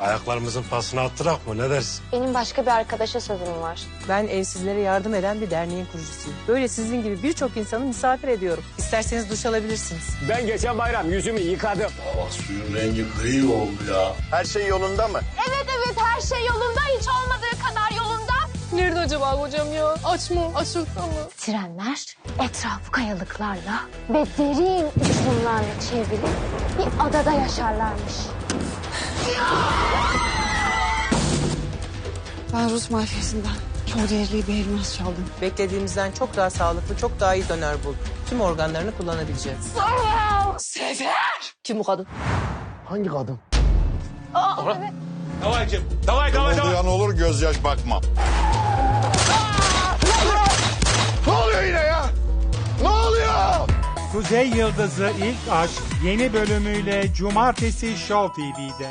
Ayaklarımızın pasını attırak mı ne dersin? Benim başka bir arkadaşa sözüm var. Ben evsizlere yardım eden bir derneğin kurucusuyum. Böyle sizin gibi birçok insanı misafir ediyorum. İsterseniz duş alabilirsiniz. Ben geçen bayram yüzümü yıkadım. Hava suyun rengi gri oldu ya. Her şey yolunda mı? Evet evet her şey yolunda hiç olmadığı kadar yolunda. Nerede acaba hocam ya? Aç mı? Açıkta mı? Trenler etrafı kayalıklarla ve derin uçurumlarla çevrili bir adada yaşarlarmış. Ben Rus mafyasından çok değerli bir elmas çaldım. Beklediğimizden çok daha sağlıklı, çok daha iyi döner bulduk. Tüm organlarını kullanabileceğiz. Kim bu kadın? Hangi kadın? Davaycım. Davay davay davay. Duyan olur gözyaş bakma. Ne oluyor yine ya? Ne oluyor? Kuzey Yıldızı İlk Aşk yeni bölümüyle Cumartesi Show TV'de.